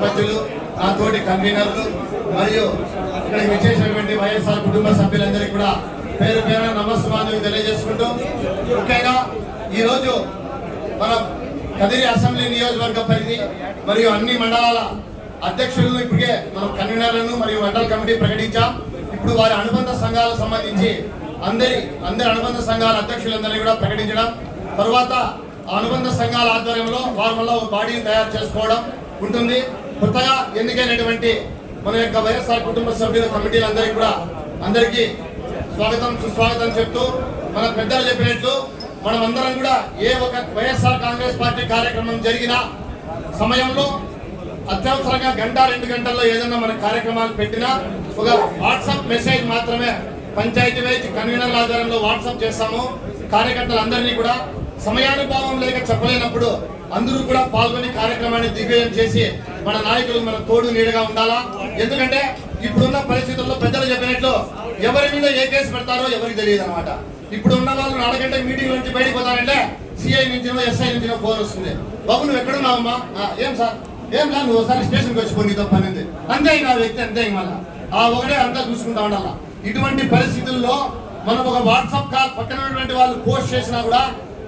సర్పంచులు నా తోటి కన్వీనర్లు మరియు ఇక్కడికి విచ్చేసినటువంటి వైఎస్ఆర్ కుటుంబ సభ్యులందరికీ కూడా పేరు పేరు నమస్కారం తెలియజేసుకుంటూ ముఖ్యంగా ఈరోజు మన కదిరి అసెంబ్లీ నియోజకవర్గ పరిధి మరియు అన్ని మండలాల అధ్యక్షులను ఇప్పటికే మనం కన్వీనర్లను మరియు మండల కమిటీ ప్రకటించాం. ఇప్పుడు వారి అనుబంధ సంఘాలకు సంబంధించి అందరి అందరి అనుబంధ సంఘాల అధ్యక్షులందరినీ కూడా ప్రకటించడం తర్వాత ఆ అనుబంధ సంఘాల ఆధ్వర్యంలో వారి వల్ల ఒక బాడీని తయారు చేసుకోవడం ఉంటుంది. కొత్తగా ఎన్నికైనటువంటి మన యొక్క వైఎస్ఆర్ కుటుంబ సభ్యుల కమిటీలందరికీ కూడా అందరికీ స్వాగతం సుస్వాగతం చెప్తూ మన పెద్దలు చెప్పినట్లు మనమందరం కూడా ఏ ఒక వైఎస్ఆర్ కాంగ్రెస్ పార్టీ కార్యక్రమం జరిగిన సమయంలో అత్యవసరంగా గంట రెండు గంటల్లో ఏదైనా మన కార్యక్రమాలు పెట్టినా ఒక వాట్సాప్ మెసేజ్ మాత్రమే పంచాయతీ వైజ్ కన్వీనర్ల ఆధారంలో వాట్సాప్ చేస్తాము. కార్యకర్తలందరినీ కూడా సమయానుభావం లేక చెప్పలేనప్పుడు అందరూ కూడా పాల్గొని కార్యక్రమాన్ని దిగ్విజయం చేసి మన నాయకులు మన తోడు నీడగా ఉండాలా? ఎందుకంటే ఇప్పుడున్న పరిస్థితుల్లో పెద్దలు చెప్పినట్లు ఎవరి మీద ఏ కేసు పెడతారో ఎవరికి తెలియదు అనమాట ఇప్పుడు ఉన్న వాళ్ళు అరగంట మీటింగ్ నుంచి బయటకు పోతారంటే సిఐ నుంచినో ఎస్ఐ నుంచినో ఫోన్ వస్తుంది. బాబు నువ్వు ఎక్కడున్నావమ్మా ఏం సార్? ఏం లా నువ్వు ఒకసారి స్టేషన్కి వచ్చి నీతో పని ఉంది. అంతే ఇంకా వ్యక్తి అంతే ఇంక మళ్ళా. ఆ ఒకటే అంతా చూసుకుంటా ఉండాలా. ఇటువంటి పరిస్థితుల్లో మనం ఒక వాట్సాప్ కాల్ పక్కన ఉన్నటువంటి వాళ్ళు పోస్ట్ చేసినా కూడా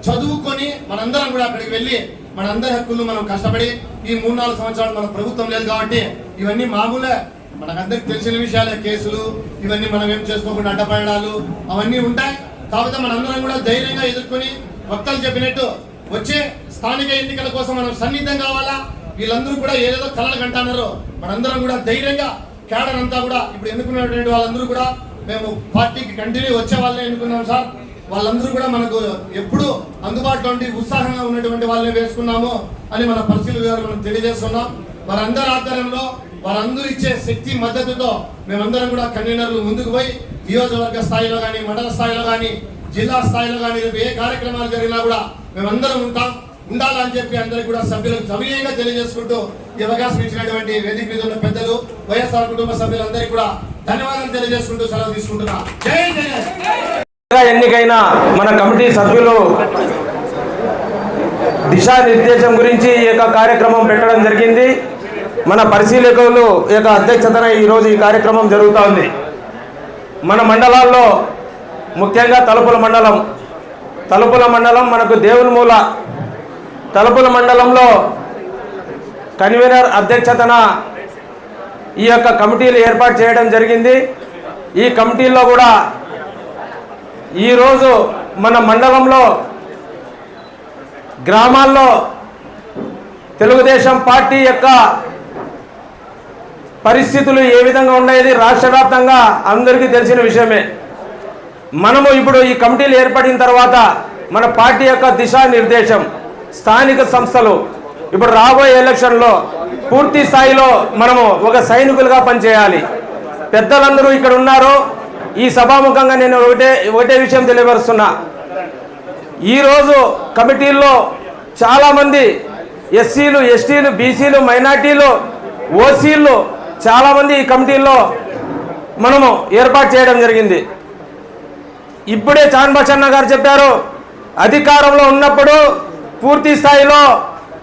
చదువుకొని మనందరం కూడా అక్కడికి వెళ్ళి మనందరి హక్కులు మనం కష్టపడి ఈ మూడు నాలుగు సంవత్సరాలు మన ప్రభుత్వం లేదు కాబట్టి ఇవన్నీ మామూలే. మనకందరికి తెలిసిన విషయాలే కేసులు ఇవన్నీ మనం ఏం చేసుకోకుండా అడ్డపడడాలు అవన్నీ ఉంటాయి. కాకపోతే మనందరం కూడా ధైర్యంగా ఎదుర్కొని వక్తలు చెప్పినట్టు వచ్చే స్థానిక ఎన్నికల కోసం మనం సన్నిధం కావాలా? వీళ్ళందరూ కూడా ఏదేదో కలలు కంటున్నారో. మనందరం కూడా ధైర్యంగా కేడర్ అంతా కూడా ఇప్పుడు ఎన్నుకున్నటువంటి వాళ్ళందరూ కూడా మేము పార్టీకి కంటిన్యూ వచ్చే వాళ్ళే ఎన్నుకున్నాం సార్. వాళ్ళందరూ కూడా మనకు ఎప్పుడు అందుబాటులో ఉండి ఉత్సాహంగా ఉన్నటువంటి వాళ్ళని వేసుకున్నాము అని మన పరిశీలి గారు మనం తెలియజేస్తున్నాం. వారందరి ఆధ్వర్యంలో వారందరూ ఇచ్చే శక్తి మద్దతుతో మేమందరం కూడా కన్వీనర్లు ముందుకు పోయి నియోజకవర్గ స్థాయిలో కానీ మండల స్థాయిలో కానీ జిల్లా స్థాయిలో కానీ రేపు ఏ కార్యక్రమాలు జరిగినా కూడా మేమందరం ఉంటాం. ఉండాలని చెప్పి అందరికి కూడా సభ్యులకు సవినయంగా తెలియజేసుకుంటూ ఈ అవకాశం ఇచ్చినటువంటి వేదిక మీద ఉన్న పెద్దలు వైఎస్ఆర్ కుటుంబ సభ్యులందరికీ కూడా ధన్యవాదాలు తెలియజేసుకుంటూ సెలవు తీసుకుంటున్నా. జై జయ ఎన్నికైన మన కమిటీ సభ్యులు దిశానిర్దేశం గురించి ఈ యొక్క కార్యక్రమం పెట్టడం జరిగింది. మన పరిశీలకులు ఈ యొక్క అధ్యక్షతన ఈరోజు ఈ కార్యక్రమం జరుగుతూ ఉంది మన మండలాల్లో ముఖ్యంగా తలుపుల మండలం తలుపుల మండలం మనకు దేవుని మూల. తలుపుల మండలంలో కన్వీనర్ అధ్యక్షతన ఈ యొక్క కమిటీలు ఏర్పాటు చేయడం జరిగింది. ఈ కమిటీల్లో కూడా ఈరోజు మన మండలంలో గ్రామాల్లో తెలుగుదేశం పార్టీ యొక్క పరిస్థితులు ఏ విధంగా ఉండేది రాష్ట్ర వ్యాప్తంగా అందరికీ తెలిసిన విషయమే. మనము ఇప్పుడు ఈ కమిటీలు ఏర్పడిన తర్వాత మన పార్టీ యొక్క దిశానిర్దేశం స్థానిక సంస్థలు ఇప్పుడు రాబోయే ఎలక్షన్లో పూర్తి స్థాయిలో మనము ఒక సైనికులుగా పనిచేయాలి. పెద్దలందరూ ఇక్కడ ఉన్నారు. ఈ సభాముఖంగా నేను ఒకటే ఒకటే విషయం తెలియపరుస్తున్నా. ఈరోజు కమిటీల్లో చాలామంది ఎస్సీలు ఎస్టీలు బీసీలు మైనార్టీలు ఓసీలు చాలామంది ఈ కమిటీల్లో మనము ఏర్పాటు చేయడం జరిగింది. ఇప్పుడే చాన్బచన్న గారు చెప్పారు అధికారంలో ఉన్నప్పుడు పూర్తి స్థాయిలో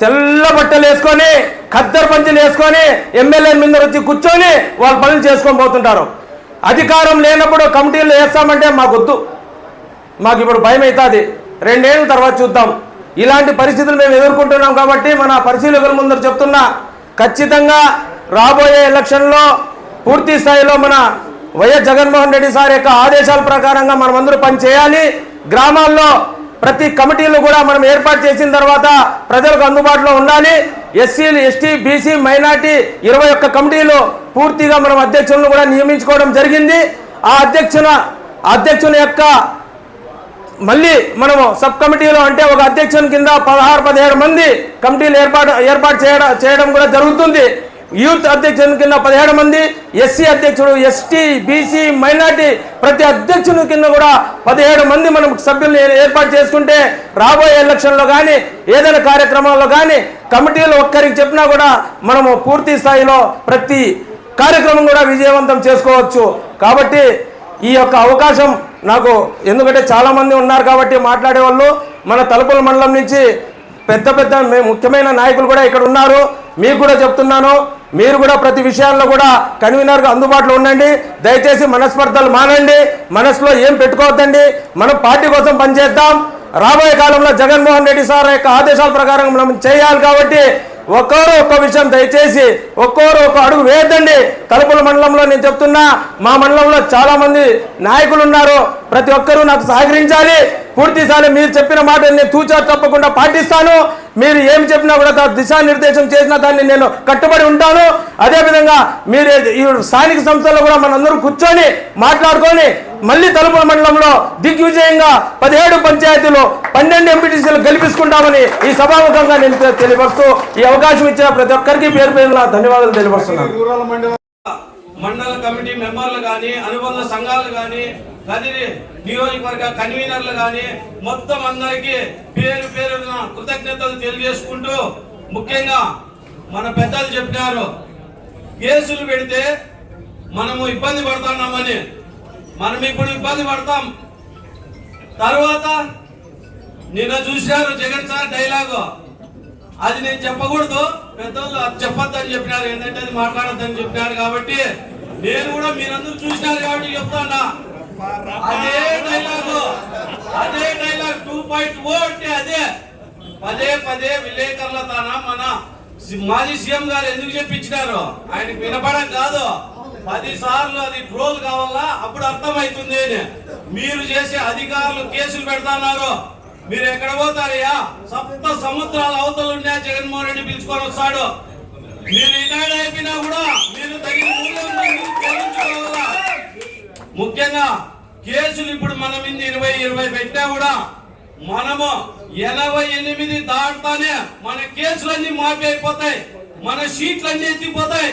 తెల్ల బట్టలు వేసుకొని ఖద్దరు పంచులు వేసుకొని ఎమ్మెల్యే మీద వచ్చి కూర్చొని వాళ్ళు పనులు చేసుకొని పోతుంటారు. అధికారం లేనప్పుడు కమిటీలు వేస్తామంటే మాకు వద్దు మాకు ఇప్పుడు భయం అవుతుంది రెండేళ్ళ తర్వాత చూద్దాం. ఇలాంటి పరిస్థితులు మేము ఎదుర్కొంటున్నాం కాబట్టి మన పరిశీలకుల ముందర చెప్తున్నా ఖచ్చితంగా రాబోయే ఎలక్షన్లో పూర్తి స్థాయిలో మన వైఎస్ జగన్మోహన్ రెడ్డి సార్ యొక్క ఆదేశాల ప్రకారంగా మనమందరూ పనిచేయాలి. గ్రామాల్లో ప్రతి కమిటీలు కూడా మనం ఏర్పాటు చేసిన తర్వాత ప్రజలకు అందుబాటులో ఉండాలి. ఎస్సీలు ఎస్టీ బీసీ మైనార్టీ ఇరవై ఒక్క కమిటీలు పూర్తిగా మనం అధ్యక్షులను కూడా నియమించుకోవడం జరిగింది. ఆ అధ్యక్షున అధ్యక్షుని యొక్క మళ్ళీ మనము సబ్ కమిటీలో అంటే ఒక అధ్యక్షుని కింద పదహారు పదిహేడు మంది కమిటీలు ఏర్పాటు ఏర్పాటు చేయడం చేయడం కూడా జరుగుతుంది. యూత్ అధ్యక్షుని కింద పదిహేడు మంది ఎస్సీ అధ్యక్షుడు ఎస్టీ బీసీ మైనార్టీ ప్రతి అధ్యక్షుని కింద కూడా పదిహేడు మంది మనం సభ్యులను ఏర్పాటు చేసుకుంటే రాబోయే ఎలక్షన్లో కానీ ఏదైనా కార్యక్రమాల్లో కానీ కమిటీలు ఒక్కరికి చెప్పినా కూడా మనము పూర్తి స్థాయిలో ప్రతి కార్యక్రమం కూడా విజయవంతం చేసుకోవచ్చు. కాబట్టి ఈ యొక్క అవకాశం నాకు ఎందుకంటే చాలామంది ఉన్నారు కాబట్టి మాట్లాడే వాళ్ళు మన తలుపుల మండలం నుంచి పెద్ద పెద్ద ముఖ్యమైన నాయకులు కూడా ఇక్కడ ఉన్నారు. మీకు కూడా చెప్తున్నాను మీరు కూడా ప్రతి విషయాల్లో కూడా కన్వీనర్గా అందుబాటులో ఉండండి. దయచేసి మనస్పర్ధలు మానండి. మనసులో ఏం పెట్టుకోవద్దండి. మనం పార్టీ కోసం పనిచేద్దాం. రాబోయే కాలంలో జగన్మోహన్ రెడ్డి సార్ యొక్క ఆదేశాల ప్రకారం మనం చేయాలి కాబట్టి ఒక్కోరు ఒక్క విషయం దయచేసి ఒక్కోరు ఒక అడుగు వేయద్దండి. తలుపుల మండలంలో నేను చెప్తున్నా మా మండలంలో చాలా మంది నాయకులు ఉన్నారు ప్రతి ఒక్కరూ నాకు సహకరించాలి. పూర్తిసారి మీరు చెప్పిన మాట నేను తూచా తప్పకుండా పాటిస్తాను. మీరు ఏమి చెప్పినా కూడా దిశానిర్దేశం చేసిన దాన్ని నేను కట్టుబడి ఉంటాను. అదేవిధంగా మీరు ఈ స్థానిక సంస్థల్లో కూడా మనందరూ కూర్చొని మాట్లాడుకొని మళ్ళీ తలుపుల మండలంలో దిగ్విజయంగా పదిహేడు పంచాయతీలు పన్నెండు ఎంపీటీసీలు గెలిపించుకుంటామని ఈ సభాముఖంగా నేను తెలియపరుస్తూ ఈ అవకాశం ఇచ్చిన ప్రతి ఒక్కరికి పేరు పేరున ధన్యవాదాలు తెలియపరుస్తున్నాను. మండల కమిటీ మెంబర్లు కానీ అనుబంధ సంఘాలు కానీ కదిరి నియోజకవర్గ కన్వీనర్లు కానీ మొత్తం అందరికీ పేరు పేరున కృతజ్ఞతలు తెలియజేసుకుంటూ ముఖ్యంగా మన పెద్దలు చెప్పినారు కేసులు పెడితే మనము ఇబ్బంది పడుతున్నామని. మనం ఇప్పుడు ఇబ్బంది పడతాం. తర్వాత నిన్న చూశారు జగన్ సార్ డైలాగు. అది నేను చెప్పకూడదు పెద్దోళ్ళు అది చెప్పొద్దని చెప్పినారు ఏంటంటే అది మాట్లాడొద్దని చెప్పినారు కాబట్టి నేను కూడా మీరందరూ చూసినారు కాబట్టి చెప్తానా? అదే డైలాగు అదే డైలాగ్ టూ పాయింట్ ఓ అంటే అదే. పదే పదే విలేకరుల తాన మన మాజీ సీఎం గారు ఎందుకు చెప్పించినారు? ఆయనకు వినపడం కాదు. పది సార్లు అది ట్రోల్ కావాలా? అప్పుడు అర్థమవుతుంది అని. మీరు చేసే అధికారులు కేసులు పెడతాన్నారు. మీరు ఎక్కడ పోతారయ్యా? సప్త సముద్రాల అవతలు ఉన్నా జగన్మోహన్ రెడ్డి పిలుచుకొని వస్తాడు. మీరు రిటైర్డ్ అయిపోయినా కూడా మీరు తగిన ముఖ్యంగా కేసులు ఇప్పుడు మన మీద ఇరవై ఇరవై పెట్టా కూడా మనము ఎనభై ఎనిమిది దాటుతానే మన కేసులన్నీ మాఫీ అయిపోతాయి మన షీట్లన్నీ ఎత్తిపోతాయి.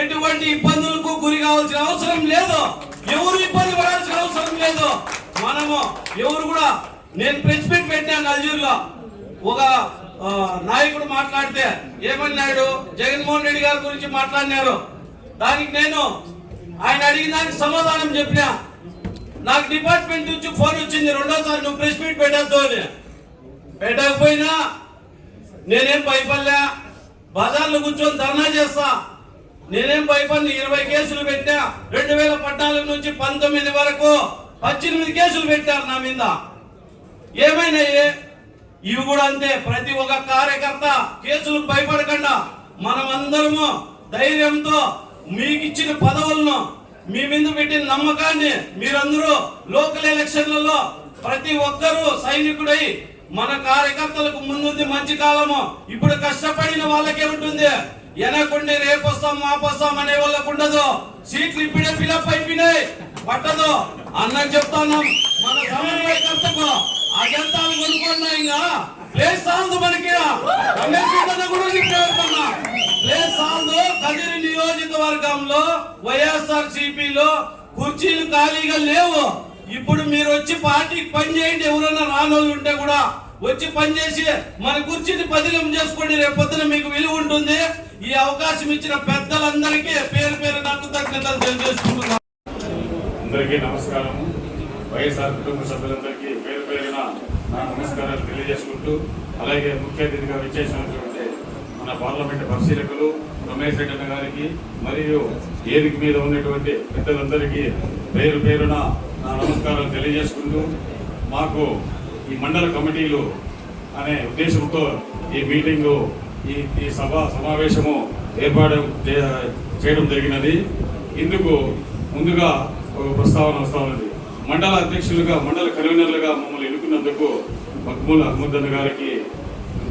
ఎటువంటి ఇబ్బందులకు గురి కావాల్సిన అవసరం లేదు. ఎవరు ఇబ్బంది పడాల్సిన అవసరం లేదు. మనము ఎవరు కూడా నేను ప్రెస్ మీట్ పెట్టాను అల్జూరులో ఒక నాయకుడు మాట్లాడితే ఏమన్నాడు? జగన్మోహన్ రెడ్డి గారి గురించి మాట్లాడినారు. దానికి నేను ఆయన అడిగిన దానికి సమాధానం చెప్పినా. నాకు డిపార్ట్మెంట్ నుంచి ఫోన్ వచ్చింది రెండోసారి నువ్వు ప్రెస్ మీట్ పెట్టద్దు అని. పెట్టకపోయినా నేనేం భయపడలే. బజార్లో కూర్చొని ధర్నా చేస్తా. నేనేం భయపడి ఇరవై కేసులు పెట్టా. రెండు వేల పద్నాలుగు నుంచి పంతొమ్మిది వరకు పద్దెనిమిది కేసులు పెట్టారు నా మీద. ఏమైనాయి ఇవి కూడా అంతే. ప్రతి ఒక్క కార్యకర్త కేసులకు భయపడకుండా మనమందరము ధైర్యంతో మీకు ఇచ్చిన పదవులను మీ మీద పెట్టిన నమ్మకాన్ని? మీరందరూ లోకల్ ఎలక్షన్లలో ప్రతి ఒక్కరూ సైనికుడై మన కార్యకర్తలకు ముందుంది మంచి కాలము. ఇప్పుడు కష్టపడిన వాళ్ళకే ఉంటుంది ఎనకుండి రేపొస్తాం మాపొస్తాం అనే వాళ్ళకు ఉండదు. సీట్లు ఇప్పుడే ఫిలప్ అయిపోయినాయి. పట్టదు. అన్నం చెప్తాను మన సమన్వయకర్తకు అజంతాలు కొనుక్కున్నా ఇంకా. ప్లేస్ సాల్దు మనకి. రమేష్ కూడా ప్లేస్ సాల్దు కదిరి నియోజకవర్గంలో వైఎస్ఆర్ సిపిలో కుర్చీలు ఖాళీగా లేవు. ఇప్పుడు మీరు వచ్చి పార్టీకి పని చేయండి ఎవరైనా రానోళ్ళు ఉంటే కూడా వచ్చి పనిచేసి మన కుర్చీని పదిలం చేసుకోండి రేపు పొద్దున మీకు విలువ ఉంటుంది. ఈ అవకాశం ఇచ్చిన పెద్దలందరికీ పేరు పేరు నాకు తగ్గినతలు తెలియజేసుకుంటున్నాను. అందరికీ నమస్కారం. వైఎస్ఆర్ కుటుంబ సభ్యులందరికీ పేరు పేరున నా నమస్కారాలు తెలియజేసుకుంటూ అలాగే ముఖ్య అతిథిగా విచ్చేసినటువంటి మన పార్లమెంట్ పరిశీలకులు రమేష్ రెడ్డి అన్న గారికి మరియు వేదిక మీద ఉన్నటువంటి పెద్దలందరికీ పేరు పేరున నా నమస్కారాలు తెలియజేసుకుంటూ మాకు ఈ మండల కమిటీలు అనే ఉద్దేశంతో ఈ మీటింగు ఈ ఈ సభ సమావేశము ఏర్పాటు చేయడం జరిగినది. ఇందుకు ముందుగా ఒక ప్రస్తావన వస్తా ఉన్నది. మండల అధ్యక్షులుగా మండల కన్వీనర్లుగా మమ్మల్ని ఎన్నుకున్నందుకు మక్మూల్ అహ్మద్ గారికి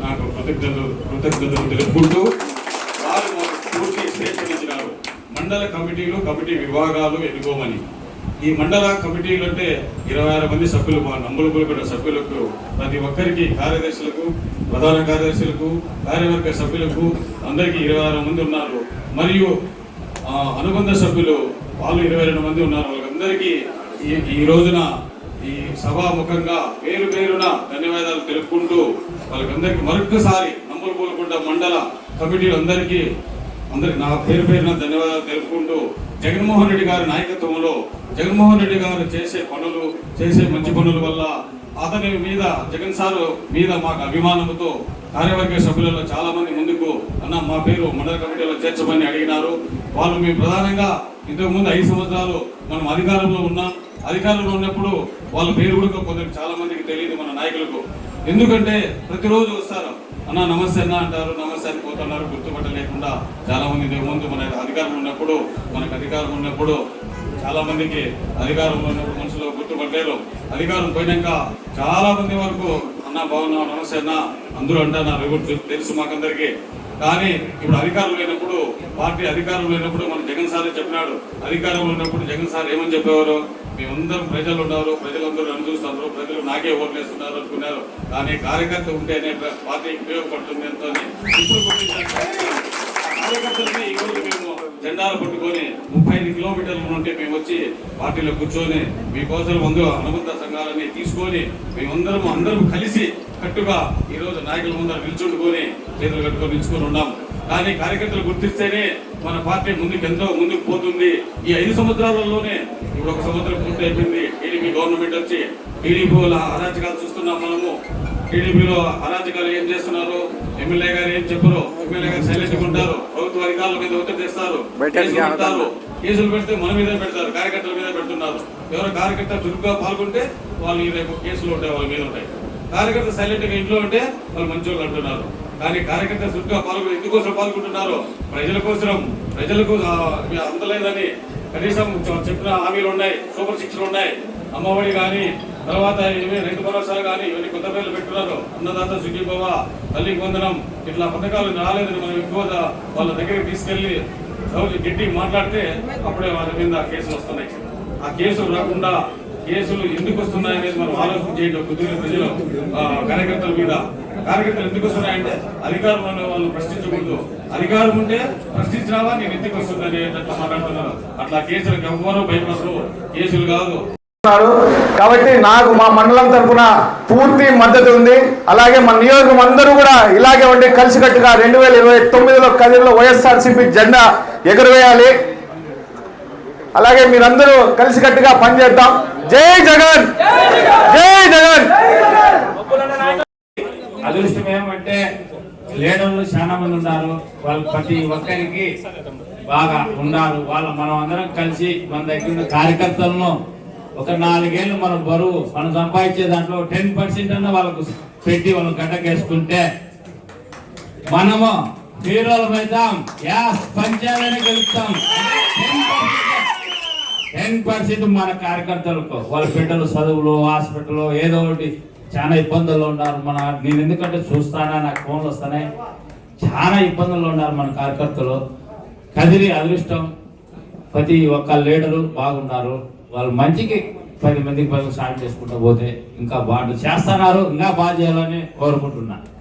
నాకు కృతజ్ఞతలు కృతజ్ఞతలు తెలుపుకుంటూ స్వేచ్ఛనిచ్చినారు మండల కమిటీలు కమిటీ విభాగాలు ఎన్నుకోమని. ఈ మండల కమిటీలు అంటే ఇరవై ఆరు మంది సభ్యులు మా నంబులపూడి కూడా సభ్యులకు ప్రతి ఒక్కరికి కార్యదర్శులకు ప్రధాన కార్యదర్శులకు కార్యవర్గ సభ్యులకు అందరికీ ఇరవై ఆరు మంది ఉన్నారు. మరియు అనుబంధ సభ్యులు వాళ్ళు ఇరవై రెండు మంది ఉన్నారు. వాళ్ళందరికీ ఈ ఈ రోజున ఈ సభాముఖంగా పేరు పేరున ధన్యవాదాలు తెలుపుకుంటూ వాళ్ళకందరికీ మరొక్కసారి నంబులు పూలకుంట మండల కమిటీలందరికీ అందరికి నా పేరు పేరున ధన్యవాదాలు తెలుపుకుంటూ జగన్మోహన్ రెడ్డి గారి నాయకత్వంలో జగన్మోహన్ రెడ్డి గారు చేసే పనులు చేసే మంచి పనుల వల్ల అతని మీద జగన్ సార్ మీద మాకు అభిమానంతో కార్యవర్గ సభ్యులలో చాలా మంది ముందుకు అన్న మా పేరు మండల కమిటీలో చేర్చమని అడిగినారు. వాళ్ళు మేము ప్రధానంగా ఇంతకు ముందు ఐదు సంవత్సరాలు మనం అధికారంలో ఉన్నాం అధికారంలో ఉన్నప్పుడు వాళ్ళ పేరు కూడా కొందరు చాలా మందికి తెలియదు మన నాయకులకు. ఎందుకంటే ప్రతిరోజు వస్తారు. అన్న నమస్తే అన్న అంటారు నమస్తే అని పోతున్నారు గుర్తుపట్టలేకుండా చాలా మంది ముందు మన అధికారం ఉన్నప్పుడు మనకు అధికారం ఉన్నప్పుడు చాలా మందికి అధికారంలో ఉన్నప్పుడు మనుషులు గుర్తుపట్టలేరు. అధికారం పోయినాక చాలా మంది వరకు అన్న బాగున్నా నమస్తే అన్న. అందరూ అంటున్నారు ఎవరు తెలుసు మాకందరికీ. కానీ ఇప్పుడు అధికారం లేనప్పుడు పార్టీ అధికారం లేనప్పుడు మన జగన్ సార్ చెప్పినాడు. అధికారంలో ఉన్నప్పుడు జగన్ సార్ ఏమని చెప్పేవారు? మేమందరం ప్రజలు ఉన్నారు ప్రజలందరూ నన్ను ప్రజలు నాకే ఓట్లేస్తున్నారు అనుకున్నారు. కానీ కార్యకర్త ఉంటేనే పార్టీ పార్టీకి ఉపయోగపడుతుంది ఎంతో మేము జెండాలు పట్టుకొని ముప్పై ఐదు కిలోమీటర్ల నుండి మేము వచ్చి పార్టీలో కూర్చొని మీకోసం ముందు అనుబంధ సంఘాలని తీసుకొని మేమందరం అందరం కలిసి కట్టుగా ఈ రోజు నాయకుల ముందర నిల్చుండుకొని చేతులు కట్టుకొని నిల్చుకొని ఉన్నాం. కానీ కార్యకర్తలు గుర్తిస్తేనే మన పార్టీ ముందుకు ఎంతో ముందుకు పోతుంది. ఈ ఐదు సంవత్సరాలలోనే ఇప్పుడు ఒక సంవత్సరం పూర్తి అయిపోయింది టీడీపీ గవర్నమెంట్ వచ్చి టీడీపీ అరాచకాలు చూస్తున్నాం మనము. టీడీపీలో అరాచకాలు ఏం చేస్తున్నారు ఎమ్మెల్యే గారు ఏం చెప్పరు ఎమ్మెల్యే గారు సైలెంట్ ఉంటారు. ప్రభుత్వ అధికారుల మీద ఒత్తిడి తెస్తారు. కేసులు పెడతారు. కేసులు పెడితే మన మీద పెడతారు. కార్యకర్తల మీద పెడుతున్నారు. ఎవరో కార్యకర్త చురుగ్గా పాల్గొంటే వాళ్ళు రేపు కేసులు ఉంటాయి వాళ్ళ మీద ఉంటాయి. కార్యకర్త సైలెంట్గా ఇంట్లో ఉంటే వాళ్ళు మంచోళ్ళు అంటున్నారు. కానీ కార్యకర్త చురుగ్గా పాల్గొని ఎందుకోసం పాల్గొంటున్నారు? ప్రజల కోసం ప్రజలకు అందలేదని కనీసం చెప్పిన హామీలు ఉన్నాయి సూపర్ శిక్షలు ఉన్నాయి. అమ్మఒడి కానీ తర్వాత ఇవి రైతు భరోసా కానీ ఇవన్నీ కొత్త పేర్లు పెట్టున్నారు. అన్నదాత సుఖీభవ తల్లి వందనం ఇట్లా పథకాలు రాలేదని మనం ఎక్కువ వాళ్ళ దగ్గరికి తీసుకెళ్ళి ఎవరు గట్టి మాట్లాడితే అప్పుడే వాళ్ళ మీద కేసులు వస్తున్నాయి. ఆ కేసులు రాకుండా కేసులు ఎందుకు వస్తున్నాయనేది మనం ఆలోచన చేయడం కుదిరిన ప్రజలు కార్యకర్తల మీద. కార్యకర్తలు ఎందుకు వస్తున్నాయంటే అధికారంలో ఉన్న వాళ్ళు ప్రశ్నించకూడదు. అధికారం ఉంటే ప్రశ్నించినావా నేను ఎందుకు వస్తుందని అట్లా మాట్లాడుతున్నారు. అట్లా కేసులకు ఎవ్వరూ భయపడరు. కేసులు కాదు. కాబట్టి నాకు మా మండలం తరఫున పూర్తి మద్దతు ఉంది. అలాగే మన నియోజకం అందరూ కూడా ఇలాగే ఉండి కలిసికట్టుగా రెండు వేల ఇరవై తొమ్మిదిలో కదిరిలో వైఎస్ఆర్సీపీ జెండా ఎగురవేయాలి. అలాగే మీరందరూ కలిసికట్టుగా పనిచేద్దాం. జై జగన్! జై జగన్ అదృష్టం ఏమంటే లేడోళ్ళు చాలా మంది ఉన్నారు. వాళ్ళు ప్రతి ఒక్కరికి బాగా ఉన్నారు. వాళ్ళ మనం అందరం కలిసి మన దగ్గర ఉన్న కార్యకర్తలను ఒక నాలుగేళ్ళు మనం బరువు మనం సంపాదించే దాంట్లో టెన్ పర్సెంట్ అన్న వాళ్ళకు పెట్టి వాళ్ళని గడ్డకేసుకుంటే మనము హీరోలు అవుతాం యాస్ పంచాలని గెలుస్తాం. టెన్ పర్సెంట్ మన కార్యకర్తలకు వాళ్ళ బిడ్డలు చదువులు హాస్పిటల్ ఏదో ఒకటి చాలా ఇబ్బందుల్లో ఉన్నారు. మన నేను ఎందుకంటే చూస్తానా నాకు ఫోన్లు వస్తున్నాయి. చాలా ఇబ్బందుల్లో ఉన్నారు మన కార్యకర్తలు. కదిలి అదృష్టం. ప్రతి ఒక్క లీడరు బాగున్నారు. వాళ్ళు మంచికి పది మందికి పది సాయం చేసుకుంటూ పోతే ఇంకా బాగా చేస్తున్నారు. ఇంకా బాగా చేయాలని కోరుకుంటున్నాను.